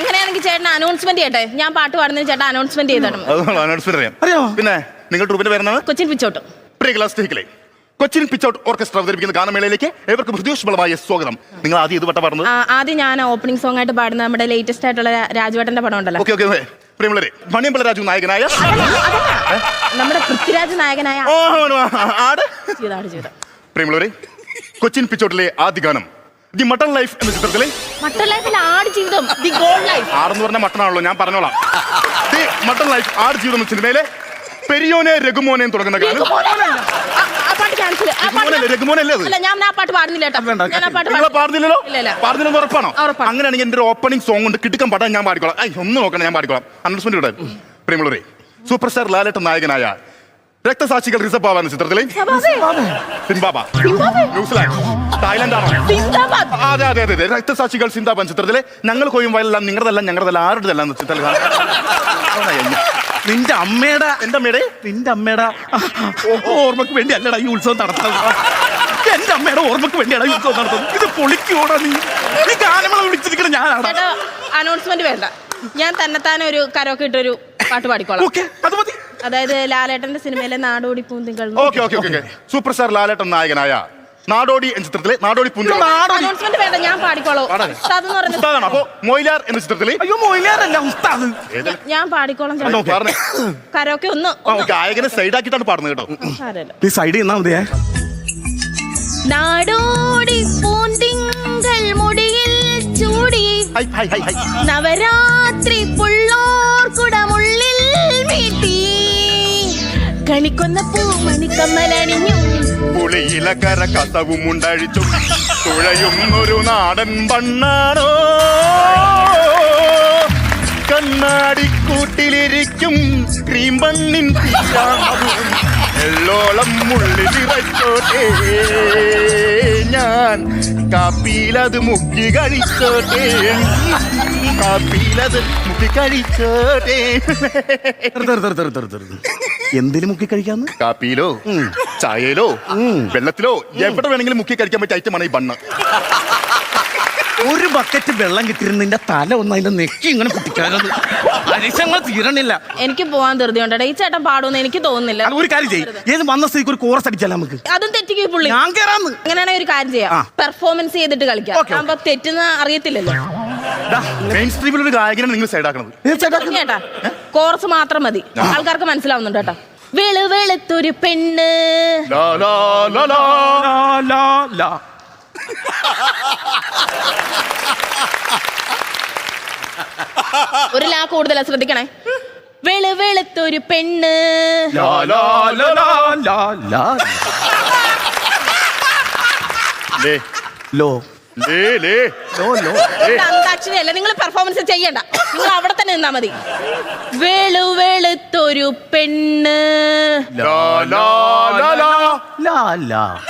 അങ്ങനെയാണെങ്കിൽ ചേട്ടൻ അനൗൺസ്മെന്റ് ചെയ്യട്ടെ? ഞാൻ പാട്ട് പാടുന്നതിന് ചേട്ടൻ അനൗൺസ്മെന്റ് ചെയ്തോണം അനൗൺസ്മെന്റ് അറിയാം? പിന്നെ നിങ്ങൾ ട്രൂപ്പിന്റെ പേരെന്താണ്? കൊച്ചിൻ പിച്ചോട്ട്. പ്രിയ ക്ലാസ് ടേക്കിലെ കൊച്ചിൻ പിച്ചൗട്ട് ഓർക്കസ്ട്ര അവതരിപ്പിക്കുന്ന ഗാനമേളയിലേക്ക് ഏവർക്കും ഹൃദയോഷ്മളമായ സ്വാഗതം. നിങ്ങൾ ആദ്യം ഇത് വട്ട പാടുന്നത്? ആ, ആദ്യം ഞാൻ ഓപ്പണിംഗ് സോങ് ആയിട്ട് പാടുന്ന നമ്മുടെ ലേറ്റസ്റ്റ് ആയിട്ടുള്ള രാ- രാജുവേട്ടന്റെ പടം ഉണ്ടല്ലോ ഓക്കെ ഓക്കെ. പ്രിയമുള്ളവരെ മണിയമ്പള രാജു നായകനായ നമ്മുടെ പൃഥ്വിരാജ് നായകനായ ഓ, ആ, ആട്? ചെയ്താണ് ചെയ്തത് പ്രിയമുള്ളവരെ കൊച്ചിൻ പിച്ചോട്ടിലെ ആദ്യ ഗാനം ദി മട്ടൺ ലൈഫ് എന്ന ചിത്രത്തിലെ മട്ടൺ ലൈഫിൽ ആട് ജീവിതം ദി ഗോൾഡ് ലൈഫ്. ആടെന്ന് പറഞ്ഞ മട്ടണാണല്ലോ ഞാൻ പറഞ്ഞോളാം. ദി മട്ടൺ ലൈഫ് ആട് ജീവിതം എന്ന സിനിമയിലെ പെരിയോനെ രഘുമോനെ തുടങ്ങുന്ന ഗാനം. പാടുന്നില്ലെന്ന് ഉറപ്പാണോ. അങ്ങനെയാണെങ്കിൽ എന്റെ ഒരു ഓപ്പണിംഗ് സോങ് ഉണ്ട്. കിട്ടിക്കാൻ പാടാൻ ഞാൻ പാടിക്കോളാം. ഐ ഒന്ന് നോക്കണം ഞാൻ പാടിക്കോളാം. അണ്ടർസ്മെന്റ് ഇവിടെ. സൂപ്പർ സ്റ്റാർ ലാലേട്ടൻ നായകനായ രക്തസാക്ഷികൾ റിസർവ് ആവാൻ ചിത്രത്തിലെ. സബാബേ. ന്യൂസിലാൻഡ്. തായ്ലൻഡ് ആണോ. അതെ അതെ അതെ രക്തസാക്ഷികൾ സിന്താബൻ ചിത്രത്തിലെ. ഞങ്ങൾ കൊയ്യും വയലെല്ലാം ഞങ്ങളുടെ ഞങ്ങളുടെല്ലാം ആരുടെതെല്ലാം എന്ന ചിത്രത്തിൽ നിന്റെ അമ്മയുടെ എന്റെ അമ്മയുടെ? നിന്റെ അമ്മയുടെ ഓർമ്മക്ക് വേണ്ടി അല്ലടാ ഈ ഉത്സവം നടത്തുന്നത്. എന്റെ അമ്മയുടെ ഓർമ്മക്ക് വേണ്ടിയാണ് ഈ ഉത്സവം നടത്തുന്നത്. ഇത് പൊളിക്കോടാ നീ? നീ ഗാനങ്ങളെ വിളിച്ചിരിക്കണ ഞാനാണ് അനൗൺസ്മെന്റ് വേണ്ട. ഞാൻ തന്നെത്താനെ ഒരു കരോക്കെ ഇട്ടൊരു പാട്ട് പാടിക്കോളാം. ഓക്കെ അത് അതായത് ലാലേട്ടന്റെ സിനിമയിലെ നാടോടി പൂന്തികൾ okay okay okay super star Lalettan നായകനായ നാടോടി എന്ന ചിത്രത്തിലെ നാടോടി പൂന്തികൾ നാടോടി അനൗൺസ്മെന്റ് വേണ്ട ഞാൻ പാടിക്കോളാം പാടാൻ. ഉസ്താദ് എന്ന് ഉസ്താദാണ് അപ്പോ മൊയിലാർ എന്ന ചിത്രത്തിലെ അയ്യോ മൊയിലാറല്ല ഉസ്താദ് ഏതല്ല? ഞാൻ പാടിക്കോളാം ആ, ചേട്ടാ. പറഞ്ഞേ. കരോക്കെ ഒന്ന് ഗായകനെ സൈഡാക്കിയിട്ടാണ് പാടുന്നത് കേട്ടോ സാരമില്ല. നീ സൈഡ് ചെയ്യുന്നാ മതിയേ നാടോടി പൂന്തിങ്കൾ മുടിയിൽ ചൂടി ഹൈ ഹൈ ഹൈ ഹൈ നവരാത്രി കണിക്കൊന്ന പൂമണിക്കമ്മലണിഞ്ഞു പുളിയില കര കഥവും ഉണ്ടഴിച്ചു. തുഴയും ഒരു നാടൻ പണ്ണാണോ കണ്ണാടിക്കൂട്ടിലിരിക്കും ക്രീം പണ്ണിൻ എല്ലോളം മുള്ളി നിറച്ചോട്ടെ ഞാൻ കാപ്പിയിലത് മുക്കി കഴിച്ചോട്ടെ. കാപ്പിയിലത് മുക്കി കഴിച്ചോട്ടെ. എന്തിനു മുക്കി കഴിക്കാന്ന്? കാപ്പിയിലോ? ചായയിലോ? വെള്ളത്തിലോ? എവിടെ വേണമെങ്കിലും മുക്കി കഴിക്കാൻ പറ്റിയ ഐറ്റമാണ് ഈ ബണ്ണ്. ഒരു ബക്കറ്റ് വെള്ളം കിട്ടിയിരുന്നതിന്റെ തല ഒന്ന് അതിന്റെ നെക്കി ഇങ്ങനെ അരിശങ്ങൾ തീരണില്ല. എനിക്ക് പോവാൻ ധൃതി ഉണ്ടടാ. ഈ ചേട്ടൻ പാടുമെന്ന് എനിക്ക് തോന്നുന്നില്ല. അത് ഒരു കാര്യം ചെയ്യും. ഏത് വന്ന സ്ഥിതിക്ക് ഒരു കോറസ് അടിച്ചാലോ നമുക്ക്? അതും തെറ്റിക്ക് പുള്ളി. ഞാൻ കേറാന്ന്. അങ്ങനെയാണെങ്കിൽ ഒരു കാര്യം ചെയ്യാം. ആ. പെർഫോമൻസ് ചെയ്തിട്ട് കളിക്കാം. ഓക്കേ, അപ്പൊ തെറ്റുന്ന അറിയത്തില്ലല്ലോ. മെയിൻ സ്ട്രീമിൽ ഒരു ഗായകനെ നിങ്ങൾ സൈഡാക്കണത് ചേട്ടാ മാത്രം മതി. ആൾക്കാർക്ക് മനസ്സിലാവുന്നുണ്ട് കേട്ടോ. വെളു വെളുത്തൊരു പെണ്ണ്. ലാ, ലാ, ലാ, ലാ. ലാ, ലാ, ലാ. ഒരു ലാ കൂടുതലാ ശ്രദ്ധിക്കണേ വെളു വെളുത്തൊരു പെണ്ണ്. ലാ, ലാ, ലാ, ലാ. ലാ, ലാ. ലേ, ലോ. നിങ്ങൾ പെർഫോമൻസ് ചെയ്യണ്ട. നിങ്ങൾ അവിടെ തന്നെ നിന്നാ മതി. വെളു വെളുത്തൊരു പെണ്ണ്. ലാ, ലാ, ലാ, ലാ. ലാ ലാ.